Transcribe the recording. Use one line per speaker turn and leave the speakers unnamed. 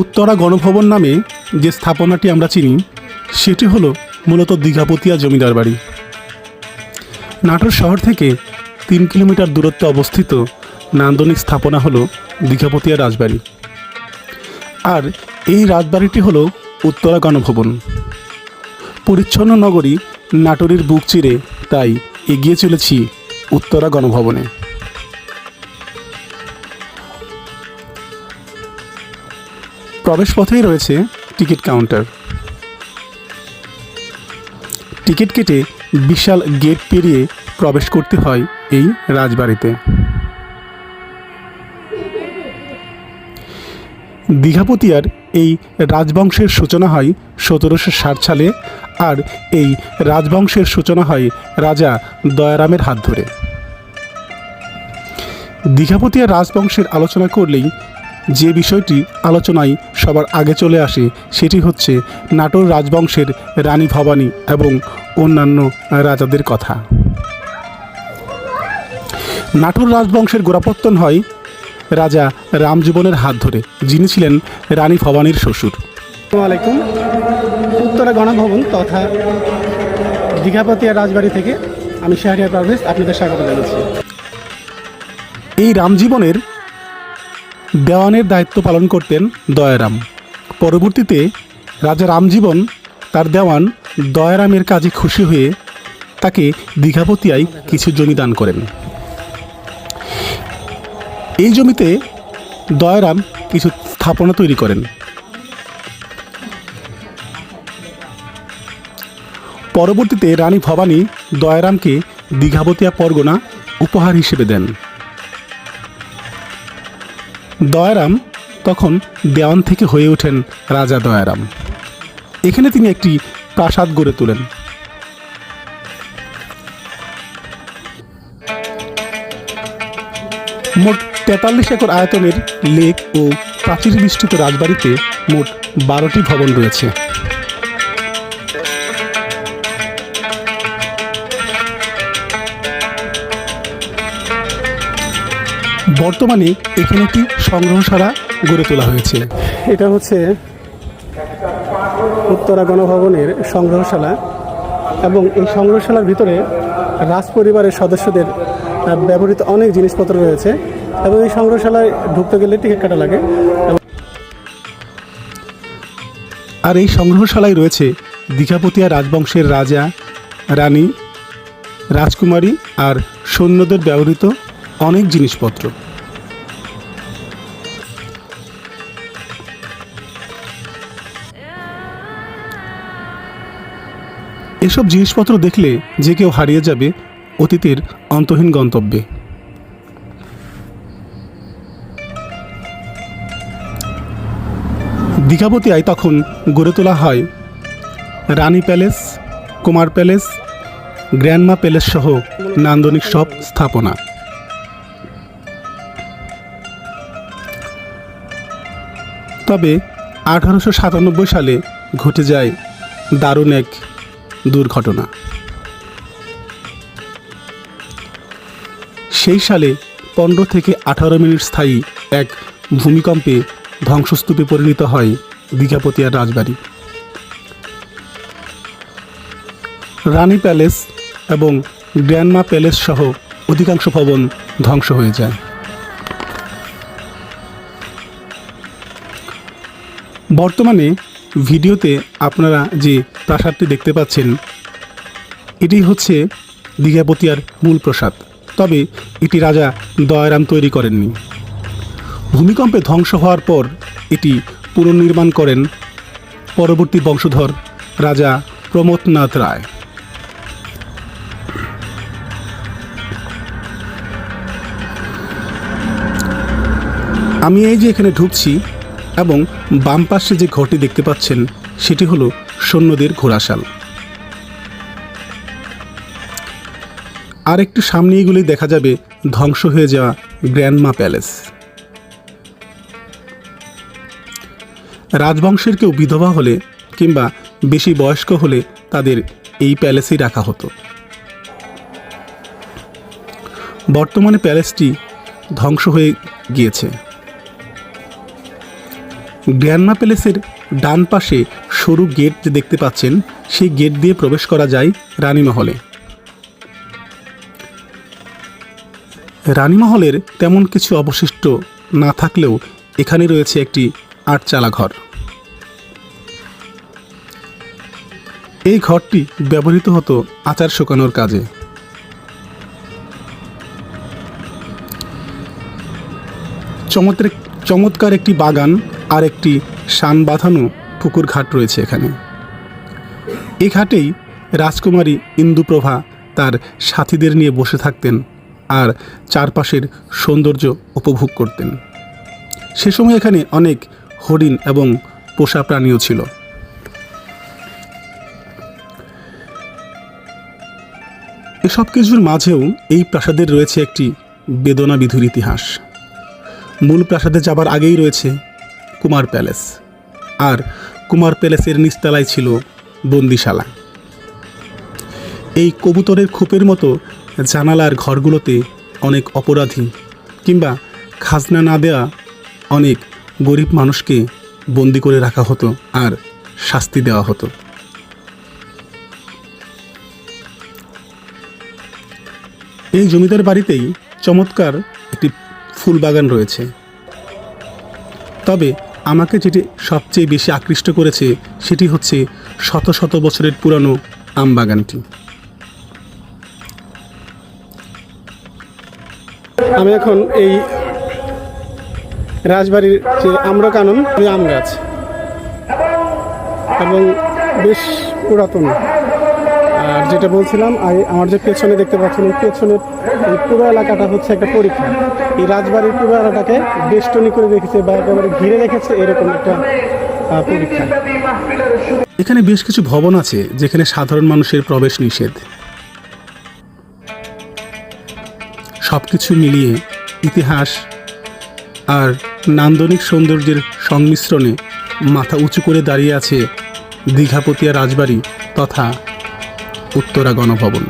উত্তরা গণভবন নামে যে স্থাপনাটি আমরা চিনি, সেটি হলো মূলত দীঘাপতিয়া জমিদার বাড়ি। নাটোর শহর থেকে তিন কিলোমিটার দূরত্বে অবস্থিত নান্দনিক স্থাপনা হলো দীঘাপতিয়া রাজবাড়ি। আর এই রাজবাড়িটি হলো উত্তরা গণভবন। পরিচ্ছন্ন নগরী নাটোরের বুক চিরে তাই এগিয়ে চলেছি উত্তরা গণভবনে। প্রবেশপথেই রয়েছে টিকিট কাউন্টার। টিকিট কেটে বিশাল গেট পেরিয়ে প্রবেশ করতে হয় এই রাজবাড়িতে। দীঘাপতিয়ার এই রাজবংশের সূচনা হয় সতেরোশো ষাট সালে আর এই রাজবংশের সূচনা হয় রাজা দয়ারামের হাত ধরে। দীঘাপতিয়ার রাজবংশের আলোচনা করলেই যে বিষয়টি আলোচনায় সবার আগে চলে আসে সেটি হচ্ছে নাটোর রাজবংশের রানী ভবানী এবং অন্যান্য রাজাদের কথা। নাটোর রাজবংশের গোড়াপত্তন হয় রাজা রামজীবনের হাত ধরে যিনি ছিলেন রানী ভবানীর শ্বশুর।
আলাইকুম। উত্তরা গণভবন তথা দীঘাপতিয়া রাজবাড়ি থেকে আমি শাহরিয়ার পারভেজ আপনাদের স্বাগত জানাচ্ছি।
এই রামজীবনের দেওয়ানের দায়িত্ব পালন করতেন দয়ারাম। পরবর্তীতে রাজা রামজীবন তার দেওয়ান দয়ারামের কাজে খুশি হয়ে তাকে দীঘাপতিয়ায় কিছু জমি দান করেন। এই জমিতে দয়ারাম কিছু স্থাপনা তৈরি করেন। পরবর্তীতে রানী ভবানী দয়ারামকে দীঘাবতিয়া পরগনা উপহার হিসেবে দেন। দয়ারাম তখন দেওয়ান থেকে হয়ে ওঠেন রাজা দয়ারাম। এখানে তিনি একটি প্রাসাদ গড়ে তোলেন। মোট তেতাল্লিশ একর আয়তনের লেক ও প্রাচীর বিস্তৃত রাজবাড়িতে মোট বারোটি ভবন রয়েছে। বর্তমানে এখানে একটি সংগ্রহশালা গড়ে তোলা হয়েছে।
এটা হচ্ছে উত্তরা গণভবনের সংগ্রহশালা এবং এই সংগ্রহশালার ভিতরে রাজ পরিবারের সদস্যদের ব্যবহৃত অনেক জিনিসপত্র রয়েছে এবং এই সংগ্রহশালায় ঢুকতে গেলে টিকিট কাটা লাগে।
আর এই সংগ্রহশালায় রয়েছে দীঘাপতিয়া রাজবংশের রাজা, রানী, রাজকুমারী আর সৈন্যদের ব্যবহৃত অনেক জিনিসপত্র। এসব জিনিসপত্র দেখলে যে কেউ হারিয়ে যাবে অতীতের অন্তহীন গন্তব্যে। দীঘাপতিয়ায় তখন গড়ে তোলা হয় Rani palace, Kumar palace, grandma palace সহ নান্দনিক সব স্থাপনা। তবে আঠারোশো সাতানব্বই সালে ঘটে যায় দারুণ এক দুর্ঘটনা। সেই সালে পনেরো থেকে আঠারো মিনিট স্থায়ী এক ভূমিকম্পে ধ্বংসস্তূপে পরিণত হয় দীঘাপতিয়ার রাজবাড়ি। রানী প্যালেস এবং গ্র্যান্ডমা প্যালেস সহ অধিকাংশ ভবন ধ্বংস হয়ে যায়। বর্তমানে ভিডিওতে আপনারা যে প্রাসাদটি দেখতে পাচ্ছেন, এটি হচ্ছে দীঘাপতিয়ার মূল প্রাসাদ। তবে এটি রাজা দয়ারাম তৈরি করেননি। ভূমিকম্পে ধ্বংস হওয়ার পর এটি পুনর্নির্মাণ করেন পরবর্তী বংশধর রাজা প্রমোদনাথ রায়। আমি এই যে এখানে ঢুকছি এবং বাম পাশে যে ঘরটি দেখতে পাচ্ছেন, সেটি হলো সৈন্যদের ঘোড়াশাল। আর একটু সামনে এগুলি দেখা যাবে ধ্বংস হয়ে যাওয়া গ্র্যান্ডমা প্যালেস। রাজবংশের কেউ বিধবা হলে কিংবা বেশি বয়স্ক হলে তাদের এই প্যালেসেই রাখা হতো। বর্তমানে প্যালেসটি ধ্বংস হয়ে গিয়েছে। গ্র্যান্ডমা প্যালেসের ডান পাশে সরু গেট দেখতে পাচ্ছেন, সেই গেট দিয়ে প্রবেশ করা যায় রানীমহলে। রানীমহলের তেমন কিছু অবশিষ্ট না থাকলেও এখানে রয়েছে একটি আটচালা ঘর। এই ঘরটি ব্যবহৃত হতো আচার শুকানোর কাজে। চমৎকার চমৎকার একটি বাগান আর একটি শান বাঁধানো পুকুর ঘাট রয়েছে এখানে। এই ঘাটেই রাজকুমারী ইন্দুপ্রভা তার সাথীদের নিয়ে বসে থাকতেন আর চারপাশের সৌন্দর্য উপভোগ করতেন। সে সময় এখানে অনেক হরিণ এবং পোষা প্রাণীও ছিল। এসব কিছুর মাঝেও এই প্রাসাদের রয়েছে একটি বেদনা বিধুর ইতিহাস। মূল প্রাসাদে যাবার আগেই রয়েছে কুমার প্যালেস। আর কুমার প্যালেসের নিচতলায় ছিল বন্দিশালা। এই কবুতরের খোপের মতো জানালার ঘরগুলোতে অনেক অপরাধী কিংবা খাজনা না দেওয়া অনেক গরিব মানুষকে বন্দি করে রাখা হতো আর শাস্তি দেওয়া হতো। এই জমিদার বাড়িতেই চমৎকার একটি ফুল বাগান রয়েছে। তবে আমাকে যেটি সবচেয়ে বেশি আকৃষ্ট করেছে সেটি হচ্ছে শত শত বছরের পুরানো আম বাগানটি।
আমি এখন এই রাজবাড়ির যে আম্রকানন ওই আম গাছ এবং বেশ পুরাতন। আর যেটা বলছিলাম আমার যে পেছনে দেখতে পাচ্ছেন পেছনের এই পুরো এলাকাটা হচ্ছে একটা পরীক্ষা। এই রাজবাড়ির পুরো এলাকাটাকে বেষ্টনী করে রেখেছে বা একেবারে ঘিরে রেখেছে এরকম একটা পরীক্ষা।
এখানে বেশ কিছু ভবন আছে যেখানে সাধারণ মানুষের প্রবেশ নিষেধ। সব কিছু মিলিয়ে ইতিহাস আর নান্দনিক সৌন্দর্যের সংমিশ্রণে মাথা উঁচু করে দাঁড়িয়ে আছে দীঘাপতিয়া রাজবাড়ি তথা উত্তরা গণভবন।